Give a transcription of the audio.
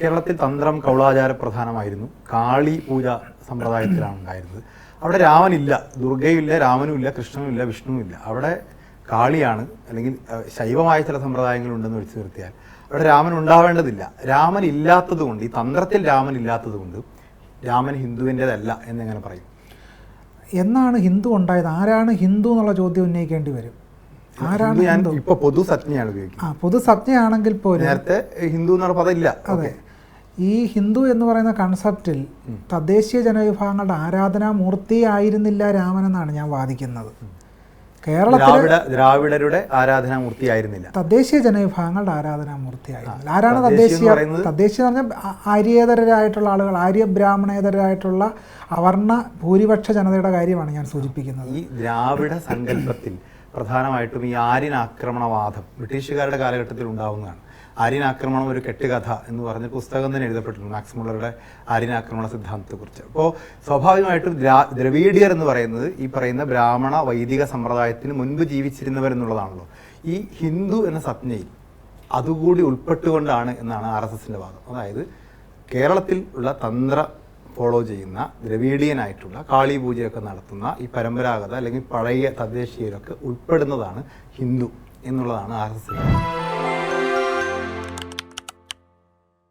കേരളത്തിൽ തന്ത്രം കൗളാചാര പ്രധാനമായിരുന്നു. കാളി പൂജ സമ്പ്രദായത്തിലാണ് ഉണ്ടായിരുന്നത്. അവിടെ രാമനില്ല ദുർഗയില്ല രാമനുമില്ല കൃഷ്ണനുമില്ല വിഷ്ണുവില്ല അവിടെ കാളിയാണ് അല്ലെങ്കിൽ ശൈവമായ ചില സമ്പ്രദായങ്ങളുണ്ടെന്ന് വെച്ച് നിർത്തിയാൽ. അവിടെ രാമൻ ഉണ്ടാവേണ്ടതില്ല. രാമൻ ഇല്ലാത്തത് കൊണ്ട് ഈ തന്ത്രത്തിൽ രാമൻ ഇല്ലാത്തത് കൊണ്ട് രാമൻ ഹിന്ദുവിന്റെതല്ല എന്നെങ്ങനെ പറയും. എന്നാണ് ഹിന്ദു ഉണ്ടായത്? ആരാണ് ഹിന്ദു എന്നുള്ള ചോദ്യം ഉന്നയിക്കേണ്ടി വരും? ആരാണ് ഞാൻ ഇപ്പൊ പൊതു സജ്ഞയാണ് ഉപയോഗിക്കുന്നത്. ആ പൊതു പൊതുസജ്ഞയാണെങ്കിൽ പോലും നേരത്തെ ഹിന്ദു എന്നുള്ള പദം ഇല്ല. അതെ. ഈ ഹിന്ദു എന്ന് പറയുന്ന കൺസെപ്റ്റിൽ തദ്ദേശീയ ജനവിഭാഗങ്ങളുടെ ആരാധനാമൂർത്തി ആയിരുന്നില്ല രാമൻ എന്നാണ് ഞാൻ വാദിക്കുന്നത്. കേരളത്തിലെ ദ്രാവിഡ ദ്രാവിഡരുടെ ആരാധനാമൂർത്തി ആയിരുന്നില്ല. തദ്ദേശീയ ജനവിഭാഗങ്ങളുടെ ആരാധനാമൂർത്തി ആയിരുന്നില്ല ആരാണ് തദ്ദേശീയ? തദ്ദേശീയ എന്ന് പറഞ്ഞാൽ ആര്യേതരായിട്ടുള്ള ആര്യേതരരായിട്ടുള്ള ആളുകൾ ആര്യ ബ്രാഹ്മണേതരായിട്ടുള്ള അവർണ ഭൂരിപക്ഷ ജനതയുടെ കാര്യമാണ് ഞാൻ സൂചിപ്പിക്കുന്നത്. ഈ ദ്രാവിഡ സങ്കല്പത്തിൽ പ്രധാനമായിട്ടും ഈ ആര്യൻ ആക്രമണവാദം ബ്രിട്ടീഷുകാരുടെ കാലഘട്ടത്തിൽ ഉണ്ടാവുന്നതാണ്. ആര്യൻ ആക്രമണം ഒരു കെട്ടുകഥ എന്ന് പറഞ്ഞ പുസ്തകം തന്നെ എഴുതപ്പെട്ടിട്ടുണ്ട് മാക്സ് മുള്ളറുടെ ആര്യൻ ആക്രമണ സിദ്ധാന്തത്തെക്കുറിച്ച്. അപ്പോൾ സ്വാഭാവികമായിട്ടും ദ്രാ ദ്രവീഡിയർ എന്ന് പറയുന്നത് ഈ പറയുന്ന ബ്രാഹ്മണ വൈദിക സമ്പ്രദായത്തിന് മുൻപ് ജീവിച്ചിരുന്നവരെന്നുള്ളതാണല്ലോ. ഈ ഹിന്ദു എന്ന സംജ്ഞയിൽ അതുകൂടി ഉൾപ്പെട്ടുകൊണ്ടാണ് എന്നാണ് ആർ എസ് എസിന്റെ വാദം. അതായത് കേരളത്തിൽ ഉള്ള തന്ത്ര ഫോളോ ചെയ്യുന്ന ദ്രവീഡിയനായിട്ടുള്ള കാളി പൂജയൊക്കെ നടത്തുന്ന ഈ പരമ്പരാഗത അല്ലെങ്കിൽ പഴയ തദ്ദേശീയരൊക്കെ ഉൾപ്പെടുന്നതാണ് ഹിന്ദു എന്നുള്ളതാണ് ആർ എസ്